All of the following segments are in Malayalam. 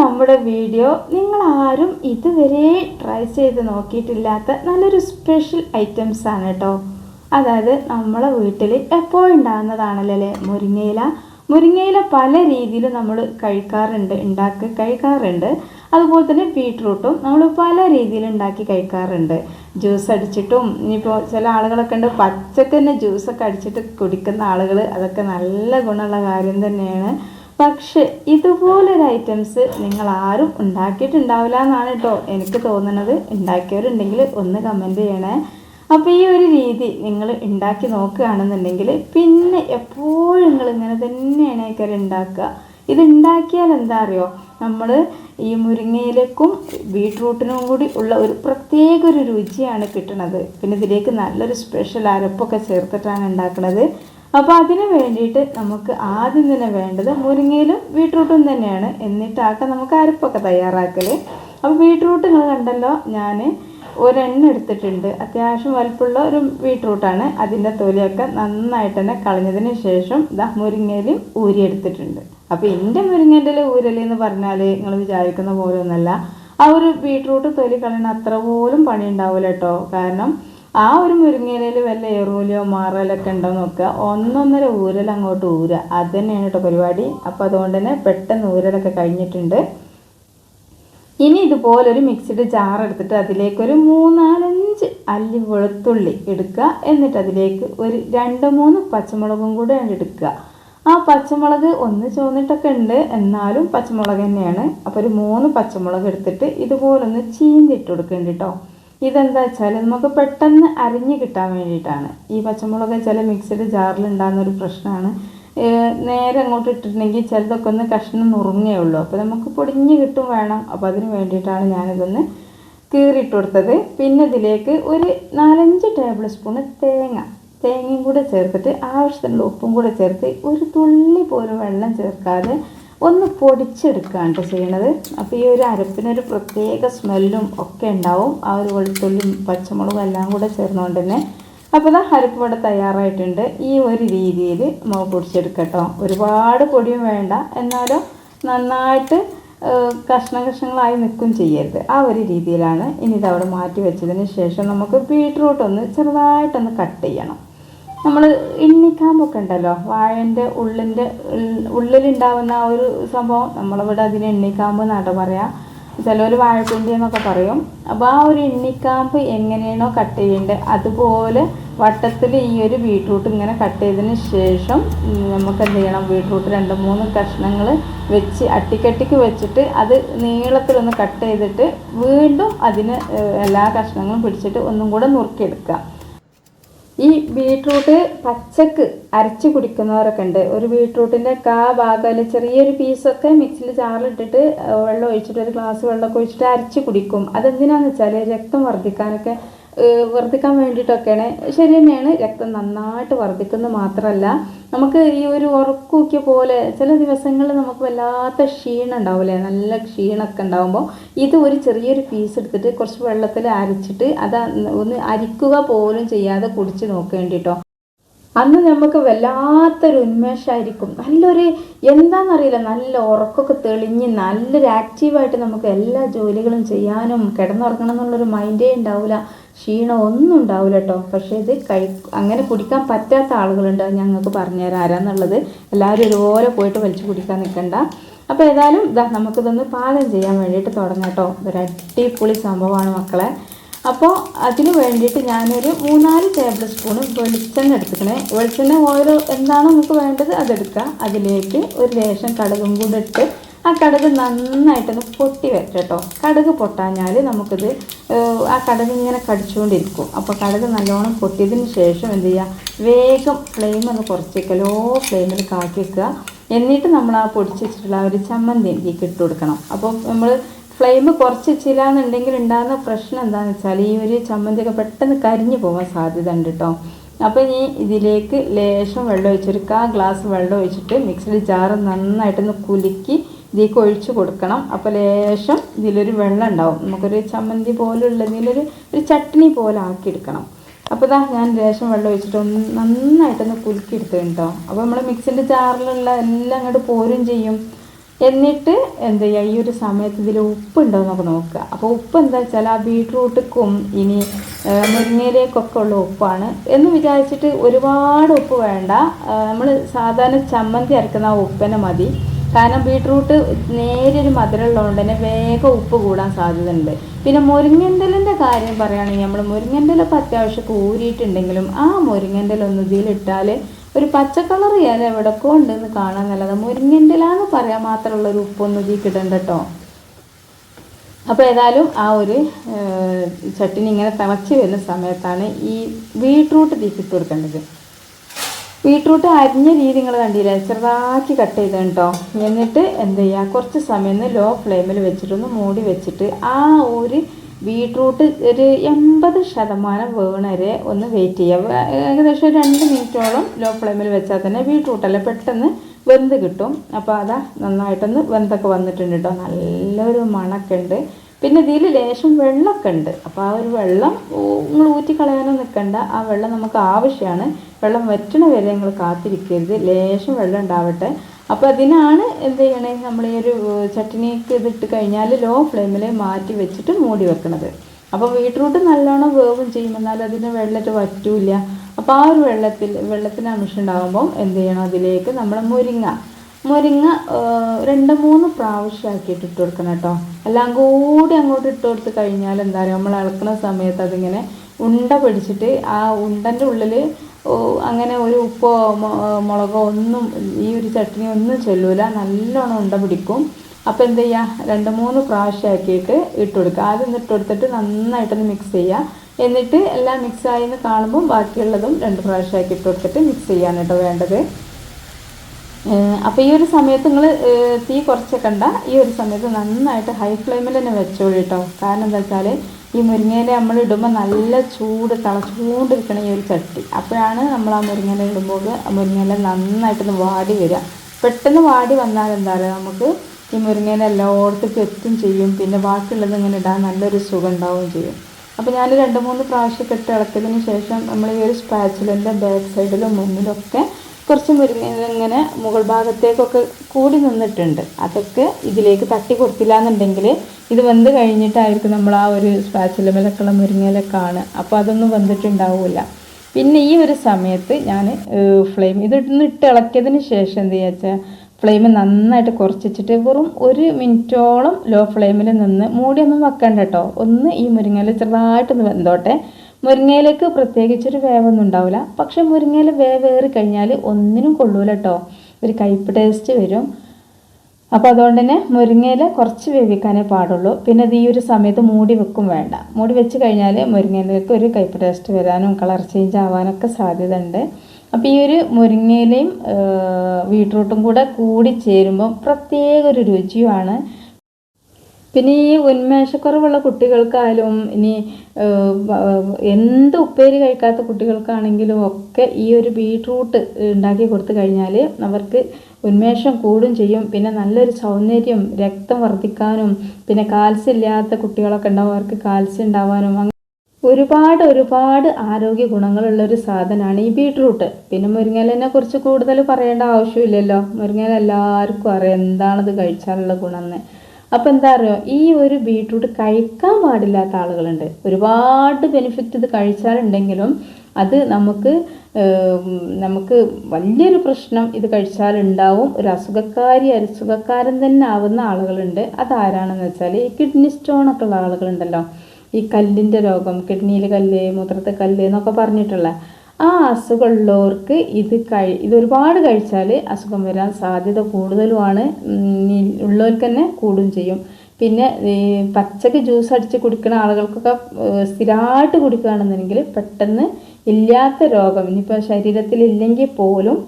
നമ്മുടെ വീഡിയോ നിങ്ങൾ ആരും ഇതുവരെ ട്രൈ ചെയ്ത് നോക്കിയിട്ടില്ലാത്ത നല്ലൊരു സ്പെഷ്യൽ ഐറ്റംസ് ആണ് കേട്ടോ അതായത് നമ്മളെ വീട്ടിൽ എപ്പോഴും ഉണ്ടാകുന്നതാണല്ലേ മുരിങ്ങയില. മുരിങ്ങയില പല രീതിയിൽ നമ്മൾ കഴിക്കാറുണ്ട് ഉണ്ടാക്കി കഴിക്കാറുണ്ട്. അതുപോലെ തന്നെ ബീട്രൂട്ടും നമ്മൾ പല രീതിയിൽ ഉണ്ടാക്കി കഴിക്കാറുണ്ട്. ജ്യൂസ് അടിച്ചിട്ടും ഇനിയിപ്പോൾ ചില ആളുകളൊക്കെ ഉണ്ട് പച്ചക്ക് തന്നെ ജ്യൂസൊക്കെ അടിച്ചിട്ട് കുടിക്കുന്ന ആളുകൾ അതൊക്കെ നല്ല ഗുണമുള്ള കാര്യം തന്നെയാണ്. പക്ഷെ ഇതുപോലൊരു ഐറ്റംസ് നിങ്ങൾ ആരും ഉണ്ടാക്കിയിട്ടുണ്ടാവില്ല എന്നാണ് കേട്ടോ എനിക്ക് തോന്നുന്നത്. ഉണ്ടാക്കിയവരുണ്ടെങ്കിൽ ഒന്ന് കമന്റ് ചെയ്യണേ. അപ്പോൾ ഈ ഒരു രീതി നിങ്ങൾ ഉണ്ടാക്കി നോക്കുകയാണെന്നുണ്ടെങ്കിൽ പിന്നെ എപ്പോഴും നിങ്ങൾ ഇങ്ങനെ തന്നെയാണ് കയറി ഉണ്ടാക്കുക. ഇത് ഉണ്ടാക്കിയാൽ എന്താ അറിയോ? നമ്മൾ ഈ മുരിങ്ങയിലേക്കും ബീട്രൂട്ടിനും കൂടി ഉള്ള ഒരു പ്രത്യേക ഒരു രുചിയാണ് കിട്ടുന്നത് പിന്നെ ഇതിലേക്ക് നല്ലൊരു സ്പെഷ്യൽ അരപ്പൊക്കെ ചേർത്തിട്ടാണ് ഉണ്ടാക്കുന്നത് അപ്പോൾ അതിന് വേണ്ടിയിട്ട് നമുക്ക് ആദ്യം തന്നെ വേണ്ടത് മുരിങ്ങയിലും ബീട്രൂട്ടും തന്നെയാണ്. എന്നിട്ടാക്കാം നമുക്ക് അരപ്പൊക്കെ തയ്യാറാക്കൽ അപ്പോൾ ബീട്രൂട്ട് നിങ്ങൾ കണ്ടല്ലോ ഞാൻ ഒരെണ്ണ എടുത്തിട്ടുണ്ട്. അത്യാവശ്യം വലുപ്പമുള്ള ഒരു ബീട്രൂട്ടാണ്. അതിന്റെ തൊലിയൊക്കെ നന്നായിട്ട് തന്നെ കളഞ്ഞതിന് ശേഷം ഇതാ മുരിങ്ങയിലും ഊരിയെടുത്തിട്ടുണ്ട് അപ്പോൾ എന്റെ മുരിങ്ങേന്റെ ഊരൽ എന്ന് പറഞ്ഞാൽ നിങ്ങൾ വിചാരിക്കുന്ന പോലെ ഒന്നല്ല. ആ ഒരു ബീട്രൂട്ട് തൊലി കളയണ അത്ര പോലും പണി ഉണ്ടാവില്ല കേട്ടോ. കാരണം ആ ഒരു മുരിങ്ങയിലയിൽ വല്ല എറൂലിയോ മാറലൊക്കെ ഉണ്ടോ നോക്കുക. ഒന്നൊന്നര ഊരൽ അങ്ങോട്ട് ഊരുക അത് തന്നെയാണ് കേട്ടോ പരിപാടി. അപ്പോൾ അതുകൊണ്ട് തന്നെ പെട്ടെന്ന് ഊരലൊക്കെ കഴിഞ്ഞിട്ടുണ്ട്. ഇനി ഇതുപോലൊരു മിക്സിഡ് ജാർ എടുത്തിട്ട് അതിലേക്കൊരു മൂന്നാലഞ്ച് അല്ലി വെളുത്തുള്ളി എടുക്കുക. എന്നിട്ട് അതിലേക്ക് ഒരു രണ്ട് മൂന്ന് പച്ചമുളകും കൂടെ എടുക്കുക. ആ പച്ചമുളക് ഒന്ന് ചുവന്നിട്ടൊക്കെ ഉണ്ട്. എന്നാലും പച്ചമുളക് തന്നെയാണ്. അപ്പോൾ ഒരു മൂന്ന് പച്ചമുളക് എടുത്തിട്ട് ഇതുപോലൊന്ന് ചീന്തിട്ട് കൊടുക്കുന്നുണ്ട് കേട്ടോ ഇതെന്താ വെച്ചാൽ നമുക്ക് പെട്ടെന്ന് അരിഞ്ഞ് കിട്ടാൻ വേണ്ടിയിട്ടാണ്. ഈ പച്ചമുളക് ചില മിക്സിഡ് ജാറിൽ ഉണ്ടാകുന്ന ഒരു പ്രശ്നമാണ്. നേരെ അങ്ങോട്ട് ഇട്ടിട്ടുണ്ടെങ്കിൽ ചിലതൊക്കെ ഒന്ന് കഷ്ണം നുറുങ്ങേ ഉള്ളൂ. അപ്പോൾ നമുക്ക് പൊടിഞ്ഞ് കിട്ടും വേണം. അപ്പോൾ അതിന് വേണ്ടിയിട്ടാണ് ഞാനിതൊന്ന് കീറിയിട്ട് കൊടുത്തത്. പിന്നെ ഇതിലേക്ക് ഒരു നാലഞ്ച് ടേബിൾ സ്പൂണ് തേങ്ങ. തേങ്ങയും കൂടെ ചേർത്തിട്ട് ആവശ്യത്തിനുള്ള ഉപ്പും കൂടെ ചേർത്ത് ഒരു തുള്ളി പോലും വെള്ളം ചേർക്കാതെ ഒന്ന് പൊടിച്ചെടുക്കുകയാണ് ചെയ്യണത്. അപ്പോൾ ഈ ഒരു അരപ്പിനൊരു പ്രത്യേക സ്മെല്ലും ഒക്കെ ഉണ്ടാവും. ആ ഒരു വെളുത്തുള്ളിയും പച്ചമുളകും എല്ലാം കൂടെ ചേർന്നുകൊണ്ട് തന്നെ അപ്പോൾ ഇതാ അരപ്പ് ഇവിടെ തയ്യാറായിട്ടുണ്ട്. ഈ ഒരു രീതിയിൽ നമ്മൾ പൊടിച്ചെടുക്കട്ടോ ഒരുപാട് പൊടിയും വേണ്ട. എന്നാലും നന്നായിട്ട് കഷ്ണ കഷ്ണങ്ങളായി നിൽക്കും ചെയ്യരുത്. ആ ഒരു രീതിയിലാണ്. ഇനി ഇതവിടെ മാറ്റി വെച്ചതിന് ശേഷം നമുക്ക് ബീട്രൂട്ട് ഒന്ന് ചെറുതായിട്ടൊന്ന് കട്ട് ചെയ്യണം. നമ്മൾ ഇണ്ണിക്കാമ്പൊക്കെ ഉണ്ടല്ലോ വാഴന്റെ ഉള്ളിന്റെ ഉള്ളിലുണ്ടാവുന്ന ആ ഒരു സംഭവം നമ്മളിവിടെ അതിന് എണ്ണിക്കാമ്പ് എന്നാട്ടോ പറയാം. ചിലർ വാഴപ്പിണ്ടി എന്നൊക്കെ പറയും. അപ്പോൾ ആ ഒരു എണ്ണിക്കാമ്പ് എങ്ങനെയാണോ കട്ട് ചെയ്യേണ്ടത് അതുപോലെ വട്ടത്തിൽ ഈ ഒരു ബീട്രൂട്ട് ഇങ്ങനെ കട്ട് ചെയ്തതിന് ശേഷം നമുക്ക് എന്ത് ചെയ്യണം ബീട്രൂട്ട് രണ്ട് മൂന്ന് കഷ്ണങ്ങൾ വെച്ച് അട്ടിക്കട്ടിക്ക് വെച്ചിട്ട് അത് നീളത്തിലൊന്ന് കട്ട് ചെയ്തിട്ട് വീണ്ടും അതിന് എല്ലാ കഷ്ണങ്ങളും പിടിച്ചിട്ട് ഒന്നും കൂടെ നുറുക്കിയെടുക്കുക. ഈ ബീട്രൂട്ട് പച്ചക്ക് അരച്ച് കുടിക്കുന്നവരൊക്കെ ഉണ്ട്. ഒരു ബീട്രൂട്ടിന്റെ കാ ഭാഗം ചെറിയൊരു പീസൊക്കെ മിക്സിയിൽ ചാറിലിട്ടിട്ട് വെള്ളം ഒഴിച്ചിട്ട് ഒരു ഗ്ലാസ് വെള്ളമൊക്കെ ഒഴിച്ചിട്ട് അരച്ച് കുടിക്കും. അതെന്തിനാണെന്ന് വെച്ചാൽ രക്തം വർദ്ധിക്കാനൊക്കെ വർദ്ധിക്കാൻ വേണ്ടിയിട്ടൊക്കെയാണ്. ശരി തന്നെയാണ്. രക്തം നന്നായിട്ട് വർദ്ധിക്കുന്നത് മാത്രമല്ല നമുക്ക് ഈ ഒരു ഉറക്കൂക്കിയ പോലെ ചില ദിവസങ്ങളിൽ നമുക്ക് വല്ലാത്ത ക്ഷീണം ഉണ്ടാവില്ലേ? നല്ല ക്ഷീണമൊക്കെ ഉണ്ടാകുമ്പോൾ ഇത് ഒരു ചെറിയൊരു പീസ് എടുത്തിട്ട് കുറച്ച് വെള്ളത്തിൽ അരച്ചിട്ട് അത് ഒന്ന് അരിക്കുക പോലും ചെയ്യാതെ കുടിച്ച് നോക്കേണ്ടിട്ടോ അന്ന് നമുക്ക് വല്ലാത്തൊരു ഉന്മേഷമായിരിക്കും. നല്ലൊരു എന്താണെന്നറിയില്ല. നല്ല ഉറക്കമൊക്കെ തെളിഞ്ഞ് നല്ലൊരു ആക്റ്റീവായിട്ട് നമുക്ക് എല്ലാ ജോലികളും ചെയ്യാനും കിടന്നുറങ്ങണം എന്നുള്ളൊരു മൈൻഡേ ഉണ്ടാവില്ല. ക്ഷീണം ഒന്നും ഉണ്ടാവില്ല കേട്ടോ പക്ഷേ ഇത് കഴി അങ്ങനെ കുടിക്കാൻ പറ്റാത്ത ആളുകളുണ്ട്. ഞങ്ങൾക്ക് പറഞ്ഞുതരാം ആരാന്നുള്ളത് എല്ലാവരും ഒരുപോലെ പോയിട്ട് വലിച്ചു കുടിക്കാൻ നിൽക്കണ്ട അപ്പോൾ ഏതായാലും ഇതാ നമുക്കിതൊന്ന് പാകം ചെയ്യാൻ വേണ്ടിയിട്ട് തുടങ്ങാം കേട്ടോ ഒരു അടിപൊളി സംഭവമാണ് മക്കളെ. അപ്പോൾ അതിന് വേണ്ടിയിട്ട് ഞാനൊരു മൂന്നാൽ ടേബിൾ സ്പൂണ് വെളിച്ചെണ്ണ എടുത്തിക്കണേ വെളിച്ചെണ്ണ ഓരോ എന്താണോ നമുക്ക് വേണ്ടത് അതെടുക്കുക അതിലേക്ക് ഒരു ലേശം കടുകും കൂടെ ഇട്ട് ആ കടുക് നന്നായിട്ടൊന്ന് പൊട്ടി വരട്ടെ കേട്ടോ. കടുക് പൊട്ടാഞ്ഞാൽ നമുക്കിത് ആ കടുക് ഇങ്ങനെ കടിച്ചുകൊണ്ടിരിക്കും. അപ്പോൾ കടുക് നല്ലോണം പൊട്ടിയതിന് ശേഷം എന്ത് ചെയ്യുക വേഗം ഫ്ലെയിം ഒന്ന് കുറച്ച് കുറച്ചേക്കുക ലോ ഫ്ലെയിമിൽ കാക്കി വെക്കുക. എന്നിട്ട് നമ്മൾ ആ പൊടിച്ചിട്ടുള്ള ഒരു ചമ്മന്തി എനിക്ക് ഇട്ട് കൊടുക്കണം. അപ്പോൾ നമ്മൾ ഫ്ലെയിം കുറച്ച് വെച്ചില്ല ഉണ്ടാകുന്ന പ്രശ്നം എന്താണെന്ന് വെച്ചാൽ ഈ ഒരു ചമ്മന്തിയൊക്കെ പെട്ടെന്ന് കരിഞ്ഞു പോകാൻ സാധ്യത ഉണ്ട് കേട്ടോ. അപ്പോൾ ഇനി ഇതിലേക്ക് ലേശം വെള്ളം ഒഴിച്ചൊരു കാ ഗ്ലാസ് വെള്ളം ഒഴിച്ചിട്ട് മിക്സിഡ് ജാറ് നന്നായിട്ടൊന്ന് കുലുക്കി ഇതിലേക്ക് ഒഴിച്ച് കൊടുക്കണം. അപ്പോൾ ലേശം ഇതിലൊരു വെള്ളം ഉണ്ടാവും. നമുക്കൊരു ചമ്മന്തി പോലുള്ള ഇതിലൊരു ഒരു ചട്നി പോലെ ആക്കിയെടുക്കണം. അപ്പോൾ ഇതാ ഞാൻ ലേശം വെള്ളം ഒഴിച്ചിട്ട് ഒന്ന് നന്നായിട്ടൊന്ന് കുലുക്കി എടുത്തു കേട്ടോ അപ്പോൾ നമ്മൾ മിക്സിന്റെ ജാറിലുള്ള എല്ലാം അങ്ങോട്ട് പോരും ചെയ്യും. എന്നിട്ട് എന്താ ചെയ്യുക? ഈ ഒരു സമയത്ത് ഇതിൽ ഉപ്പുണ്ടോ എന്നൊക്കെ നോക്കുക. അപ്പോൾ ഉപ്പ് എന്താ വെച്ചാൽ ആ ബീട്രൂട്ടിക്കും ഇനി മുരിങ്ങയിലേക്കൊക്കെ ഉള്ള ഉപ്പാണ്. എന്ന് വിചാരിച്ചിട്ട് ഒരുപാട് ഉപ്പ് വേണ്ട. നമ്മൾ സാധാരണ ചമ്മന്തി അരക്കുന്ന ആ ഉപ്പനെ മതി. കാരണം ബീട്രൂട്ട് നേരൊരു മധുരമുള്ളതുകൊണ്ട് തന്നെ വേഗം ഉപ്പ് കൂടാൻ സാധ്യതയുണ്ട്. പിന്നെ മുരിങ്ങന്റലിന്റെ കാര്യം പറയുകയാണെങ്കിൽ നമ്മൾ മുരിങ്ങന്റലൊക്കെ അത്യാവശ്യം കൂരിയിട്ടുണ്ടെങ്കിലും ആ മുരിങ്ങന്റലൊന്ന് ഇതിലിട്ടാൽ ഒരു പച്ച കളർ ഇല എവിടൊക്കെ ഉണ്ടെന്ന് കാണാൻ നല്ലത് മുരിങ്ങന്റെലാന്ന് പറയാൻ മാത്രമുള്ള ഒരു ഉപ്പൊന്നും ഇതിൽ കിടണ്ട കേട്ടോ. അപ്പോൾ ഏതായാലും ആ ഒരു ചട്ടിനി ഇങ്ങനെ തിളച്ച് വരുന്ന സമയത്താണ് ഈ ബീട്രൂട്ട് തീക്കിട്ട് കൊടുക്കേണ്ടത്. ബീട്രൂട്ട് അരിഞ്ഞ രീതി നിങ്ങൾ കണ്ടില്ലേ? ചെറുതാക്കി കട്ട് ചെയ്ത് കേട്ടോ എന്നിട്ട് എന്ത് ചെയ്യുക കുറച്ച് സമയം ഒന്ന് ലോ ഫ്ലെയിമിൽ വെച്ചിട്ടൊന്ന് മൂടി വെച്ചിട്ട് ആ ഒരു ബീട്രൂട്ട് ഒരു എൺപത് ശതമാനം വേണരെ ഒന്ന് വെയിറ്റ് ചെയ്യുക ഏകദേശം രണ്ട് മിനിറ്റോളം ലോ ഫ്ലെയിമിൽ വെച്ചാൽ തന്നെ ബീട്രൂട്ടല്ലേ പെട്ടെന്ന് വെന്ത് കിട്ടും. അപ്പോൾ അതാ നന്നായിട്ടൊന്ന് വെന്തൊക്കെ വന്നിട്ടുണ്ട് കേട്ടോ നല്ലൊരു മണമൊക്കെ ഉണ്ട്. പിന്നെ ഇതിൽ ലേശം വെള്ളമൊക്കെ ഉണ്ട് അപ്പോൾ ആ ഒരു വെള്ളം നിങ്ങൾ ഊറ്റി കളയാനോ നിൽക്കണ്ട ആ വെള്ളം നമുക്ക് ആവശ്യമാണ് വെള്ളം വറ്റണ വരെ നിങ്ങൾ കാത്തിരിക്കരുത്. ലേശം വെള്ളം ഉണ്ടാവട്ടെ. അപ്പോൾ അതിനാണ് എന്ത് ചെയ്യണേ? നമ്മൾ ഈ ഒരു ചട്ടിനിക്ക് ഇതിട്ട് കഴിഞ്ഞാൽ ലോ ഫ്ലെയിമിൽ മാറ്റി വെച്ചിട്ട് മൂടി വെക്കണത്. അപ്പോൾ ബീട്രൂട്ട് നല്ലോണം വേവും ചെയ്യും. എന്നാൽ അതിന് വെള്ളത്തിൽ വറ്റൂല അപ്പോൾ ആ ഒരു വെള്ളത്തിൽ വെള്ളത്തിന് അംശം ഉണ്ടാകുമ്പോൾ എന്ത് ചെയ്യണം? അതിലേക്ക് നമ്മൾ മുരിങ്ങ മുരിങ്ങ രണ്ട് മൂന്ന് പ്രാവശ്യമാക്കിയിട്ട് ഇട്ട് കൊടുക്കണം കേട്ടോ. എല്ലാം കൂടി അങ്ങോട്ട് ഇട്ട് കൊടുത്ത് കഴിഞ്ഞാൽ എന്താ പറയുക നമ്മൾ ഇളക്കുന്ന സമയത്ത് അതിങ്ങനെ ഉണ്ട പിടിച്ചിട്ട് ആ ഉണ്ടന്റെ ഉള്ളിൽ അങ്ങനെ ഒരു ഉപ്പോ മുളകോ ഒന്നും ഈ ഒരു ചട്ടിനി ഒന്നും ചെല്ലൂല. നല്ലോണം ഉണ്ട പിടിക്കും. അപ്പോൾ എന്ത് ചെയ്യുക രണ്ട് മൂന്ന് പ്രാവശ്യമാക്കിയിട്ട് ഇട്ട് കൊടുക്കുക. ആദ്യം ഇട്ട് കൊടുത്തിട്ട് നന്നായിട്ടൊന്ന് മിക്സ് ചെയ്യുക. എന്നിട്ട് എല്ലാം മിക്സ് ആയി എന്ന് കാണുമ്പോൾ ബാക്കിയുള്ളതും രണ്ട് പ്രാവശ്യമാക്കി ഇട്ട് കൊടുത്തിട്ട് മിക്സ് ചെയ്യാനായിട്ടോ വേണ്ടത്. അപ്പോൾ ഈ ഒരു സമയത്ത് നിങ്ങൾ തീ കുറച്ചൊക്കണ്ട ഈ ഒരു സമയത്ത് നന്നായിട്ട് ഹൈ ഫ്ലെയിമിൽ തന്നെ വെച്ചോളൂ കേട്ടോ കാരണം എന്താ വെച്ചാൽ ഈ മുരിങ്ങയില നമ്മൾ ഇടുമ്പോൾ നല്ല ചൂട് തിളച്ചുകൊണ്ടിരിക്കണം ഈ ഒരു ചട്ടി. അപ്പോഴാണ് നമ്മൾ ആ മുരിങ്ങയില ഇടുമ്പോൾ ആ മുരിങ്ങയില നന്നായിട്ടൊന്ന് വാടി വരിക. പെട്ടെന്ന് വാടി വന്നാൽ എന്താ പറയുക നമുക്ക്? ഈ മുരിങ്ങയില എല്ലായിടത്തേക്കും എത്തും ചെയ്യും. പിന്നെ ബാക്കിയുള്ളത് ഇങ്ങനെ ഇടാൻ നല്ലൊരു സുഖം ഉണ്ടാവുകയും ചെയ്യും. അപ്പോൾ ഞാൻ രണ്ട് മൂന്ന് പ്രാവശ്യം കെട്ടിളക്കിയതിന് ശേഷം നമ്മൾ ഈ ഒരു സ്പാച്ചിലിന്റെ ബാക്ക് സൈഡിലും മുന്നിലൊക്കെ കുറച്ച് മുരിങ്ങ ഇങ്ങനെ മുകൾ ഭാഗത്തേക്കൊക്കെ കൂടി നിന്നിട്ടുണ്ട്. അതൊക്കെ ഇതിലേക്ക് തട്ടി കൊടുത്തില്ല എന്നുണ്ടെങ്കിൽ ഇത് വെന്ത് കഴിഞ്ഞിട്ടായിരിക്കും നമ്മൾ ആ ഒരു സ്പാച്ചിലമേലൊക്കെയുള്ള മുരിങ്ങയിലൊക്കെ ആണ് അപ്പോൾ അതൊന്നും വെന്തിട്ടുണ്ടാവില്ല പിന്നെ ഈ ഒരു സമയത്ത് ഞാൻ ഫ്ലെയിം ഇതൊന്ന് ഇട്ട് ഇളക്കിയതിന് ശേഷം എന്ത് ചെയ്യാച്ചാൽ ഫ്ലെയിം നന്നായിട്ട് കുറച്ചിട്ട് വെറും ഒരു മിനിറ്റോളം ലോ ഫ്ലെയിമിൽ നിന്ന് മൂടിയൊന്നും വെക്കണ്ട കേട്ടോ ഒന്ന് ഈ മുരിങ്ങയിൽ ചെറുതായിട്ടൊന്ന് വെന്തോട്ടെ. മുരിങ്ങയിലേക്ക് പ്രത്യേകിച്ചൊരു വേവൊന്നും ഉണ്ടാവില്ല പക്ഷെ മുരിങ്ങയില വേവേറി കഴിഞ്ഞാൽ ഒന്നിനും കൊള്ളൂല കേട്ടോ ഒരു കയ്പ് ടേസ്റ്റ് വരും. അപ്പോൾ അതുകൊണ്ട് തന്നെ മുരിങ്ങയില കുറച്ച് വേവിക്കാനേ പാടുള്ളൂ. പിന്നെ അത് ഈ ഒരു സമയത്ത് മൂടി വെക്കും വേണ്ട. മൂടി വെച്ച് കഴിഞ്ഞാൽ മുരിങ്ങയിലേക്ക് ഒരു കയ്പ് ടേസ്റ്റ് വരാനും കളർ ചേഞ്ച് ആവാനൊക്കെ സാധ്യത ഉണ്ട് അപ്പോൾ ഈ ഒരു മുരിങ്ങയിലയും ബീട്രൂട്ടും കൂടെ കൂടി ചേരുമ്പോൾ പ്രത്യേക ഒരു രുചിയുമാണ് പിന്നെ ഈ ഉന്മേഷക്കുറവുള്ള കുട്ടികൾക്കായാലും ഇനി എന്ത് ഉപ്പേരി കഴിക്കാത്ത കുട്ടികൾക്കാണെങ്കിലും ഒക്കെ ഈ ഒരു ബീട്രൂട്ട് ഉണ്ടാക്കി കൊടുത്തു കഴിഞ്ഞാൽ അവർക്ക് ഉന്മേഷം കൂടും ചെയ്യും. പിന്നെ നല്ലൊരു സൗന്ദര്യം രക്തം വർദ്ധിക്കാനും പിന്നെ കാൽസ്യം ഇല്ലാത്ത കുട്ടികളൊക്കെ ഉണ്ടാവും. അവർക്ക് കാൽസ്യം ഉണ്ടാവാനും ഒരുപാട് ഒരുപാട് ആരോഗ്യ ഗുണങ്ങളുള്ള ഒരു സാധനമാണ് ഈ ബീട്രൂട്ട്. പിന്നെ മുരിങ്ങലിനെ കുറിച്ച് കൂടുതൽ പറയേണ്ട ആവശ്യമില്ലല്ലോ. മുരിങ്ങൽ എല്ലാവർക്കും അറിയാം. എന്താണത് കഴിച്ചാലുള്ള ഗുണമെന്ന് അപ്പോൾ എന്താ അറിയോ ഈ ഒരു ബീട്രൂട്ട് കഴിക്കാൻ പാടില്ലാത്ത ആളുകളുണ്ട്. ഒരുപാട് ബെനിഫിറ്റ് ഇത് കഴിച്ചാലുണ്ടെങ്കിലും അത് നമുക്ക് നമുക്ക് വലിയൊരു പ്രശ്നം ഇത് കഴിച്ചാലുണ്ടാവും. ഒരു അസുഖക്കാരി അസുഖക്കാരൻ തന്നെ ആവുന്ന ആളുകളുണ്ട്. അതാരാണെന്ന് വെച്ചാൽ ഈ കിഡ്നി സ്റ്റോൺ ഒക്കെ ഉള്ള ആളുകളുണ്ടല്ലോ. ഈ കല്ലിന്റെ രോഗം കിഡ്നിയിൽ കല്ല് മൂത്രത്തെ കല്ല് എന്നൊക്കെ പറഞ്ഞിട്ടുള്ള. ആ അസുഖമുള്ളവർക്ക് ഇത് കഴി ഇത് ഒരുപാട് കഴിച്ചാൽ അസുഖം വരാൻ സാധ്യത കൂടുതലുമാണ്. ഉള്ളവർക്ക് തന്നെ കൂടും ചെയ്യും. പിന്നെ പച്ചക്ക് ജ്യൂസ് അടിച്ച് കുടിക്കുന്ന ആളുകൾക്കൊക്കെ സ്ഥിരമായിട്ട് കുടിക്കുകയാണെന്നുണ്ടെങ്കിൽ പെട്ടെന്ന് ഇല്ലാത്ത രോഗം ഇനിയിപ്പോൾ ശരീരത്തിൽ ഇല്ലെങ്കിൽ പോലും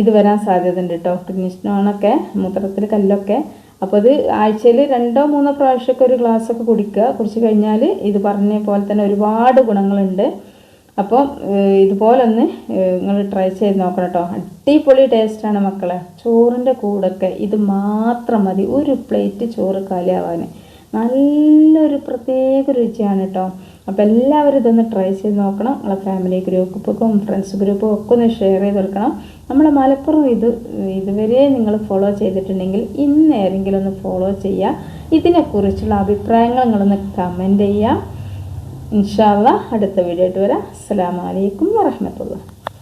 ഇത് വരാൻ സാധ്യത ഉണ്ട് കേട്ടോ കിഡ്നി സ്റ്റോണൊക്കെ മൂത്രത്തിൽ കല്ലൊക്കെ. അപ്പോൾ അത് ആഴ്ചയിൽ രണ്ടോ മൂന്നോ പ്രാവശ്യമൊക്കെ ഒരു ഗ്ലാസ്സൊക്കെ കുടിക്കുക. കുടിച്ച് കഴിഞ്ഞാൽ ഇത് പറഞ്ഞ പോലെ തന്നെ ഒരുപാട് ഗുണങ്ങളുണ്ട്. അപ്പോൾ ഇതുപോലൊന്ന് നിങ്ങൾ ട്രൈ ചെയ്ത് നോക്കണം കേട്ടോ അടിപൊളി ടേസ്റ്റാണ് മക്കളെ. ചോറിന്റെ കൂടൊക്കെ ഇത് മാത്രം മതി. ഒരു പ്ലേറ്റ് ചോറ് കാലിയാവാൻ നല്ലൊരു പ്രത്യേക രുചിയാണ് കേട്ടോ അപ്പോൾ എല്ലാവരും ഇതൊന്ന് ട്രൈ ചെയ്ത് നോക്കണം. നിങ്ങളെ ഫാമിലി ഗ്രൂപ്പുകൾക്കും ഫ്രണ്ട്സ് ഗ്രൂപ്പും ഒക്കെ ഒന്ന് ഷെയർ ചെയ്ത് കൊടുക്കണം. നമ്മുടെ മലപ്പുറം ഇത് ഇതുവരെ നിങ്ങൾ ഫോളോ ചെയ്തിട്ടുണ്ടെങ്കിൽ ഇന്ന് ഏതെങ്കിലും ഒന്ന് ഫോളോ ചെയ്യുക ഇതിനെക്കുറിച്ചുള്ള അഭിപ്രായങ്ങൾ നിങ്ങളൊന്ന് കമന്റ് ചെയ്യുക ഇൻഷാല്ല അടുത്ത വീഡിയോ ആയിട്ട് വരാം. അസ്സാം വലൈക്കും വറഹമത്തുള്ള